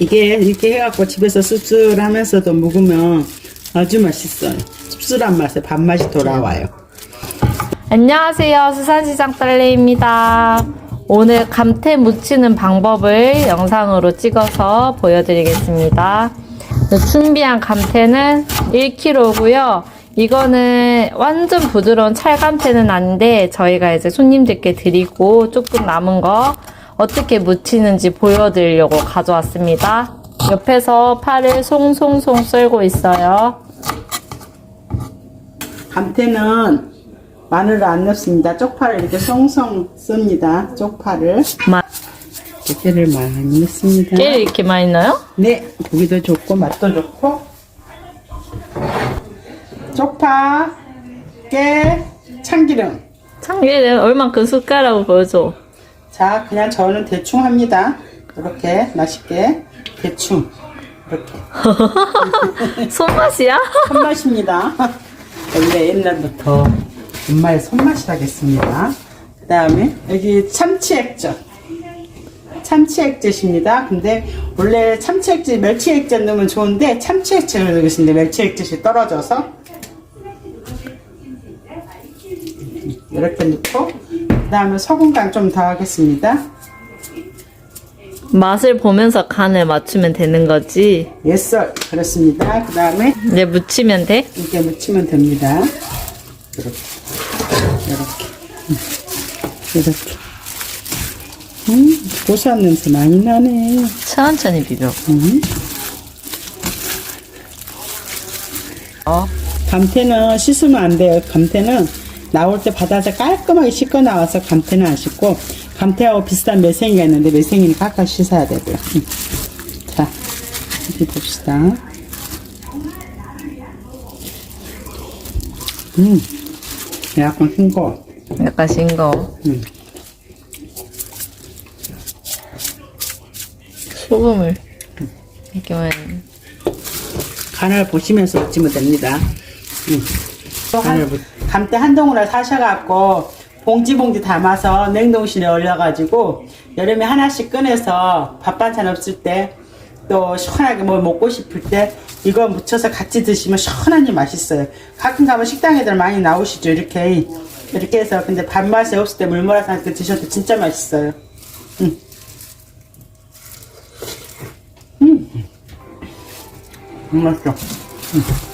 이게 이렇게 해갖고 집에서 씁쓸하면서도 먹으면 아주 맛있어요. 씁쓸한 맛에 밥맛이 돌아와요. 안녕하세요. 수산시장 딸내입니다. 오늘 감태 무치는 방법을 영상으로 찍어서 보여드리겠습니다. 준비한 감태는 1kg고요. 이거는 완전 부드러운 찰감태는 아닌데 저희가 이제 손님들께 드리고 조금 남은 거 어떻게 무치는지 보여드리려고 가져왔습니다. 옆에서 팔을 송송송 썰고 있어요. 감태는 마늘을 안 넣습니다. 쪽파를 이렇게 송송 씁니다. 쪽파를 마- 깨를 많이 넣습니다. 깨를 이렇게 많이 넣어요? 네, 보기도 좋고 맛도 좋고 쪽파, 깨, 참기름. 참기름 얼만큼 숟가락으로 보여줘. 자, 그냥 저는 대충 합니다. 이렇게 맛있게 대충 이렇게 손맛이야? 손맛입니다. 원래 옛날부터 엄마의 손맛이라겠습니다. 그 다음에 여기 참치 액젓. 참치 액젓입니다. 근데 원래 참치 액젓, 멸치 액젓 넣으면 좋은데 참치 액젓을 넣고 있는데 멸치 액젓이 떨어져서 이렇게 넣고 그 다음에 소금간 좀 더 하겠습니다. 맛을 보면서 간을 맞추면 되는 거지. 예썰 그렇습니다. 그 다음에 이제 무치면 돼? 이렇게 묻히면 됩니다. 이렇게, 이렇게, 음, 이렇게. 음, 고소한 냄새 많이 나네. 천천히 비벼. 음. 어. 감태는 씻으면 안 돼요. 감태는 나올 때 바다에서 깔끔하게 씻고 나와서 감태는 안 씻고 감태하고 비슷한 매생이가 있는데 매생이는 각각 씻어야 되고요. 음. 자, 이렇게 봅시다. 음, 약간 싱거워. 약간 싱거워. 음. 소금을 이렇게만. 간을 보시면서 드시면 됩니다. 음. 또 한, 감태 한 동으로 사셔갖고 봉지 봉지 담아서 냉동실에 얼려가지고 여름에 하나씩 꺼내서 밥 반찬 없을 때 또 시원하게 뭐 먹고 싶을 때 이거 무쳐서 같이 드시면 시원하니 맛있어요. 가끔 가면 식당 애들 많이 나오시죠. 이렇게 이렇게 해서 근데 밥맛이 없을 때 물몰아서 이렇게 드셔도 진짜 맛있어요. 음. 음. 음, 맛있어. 음.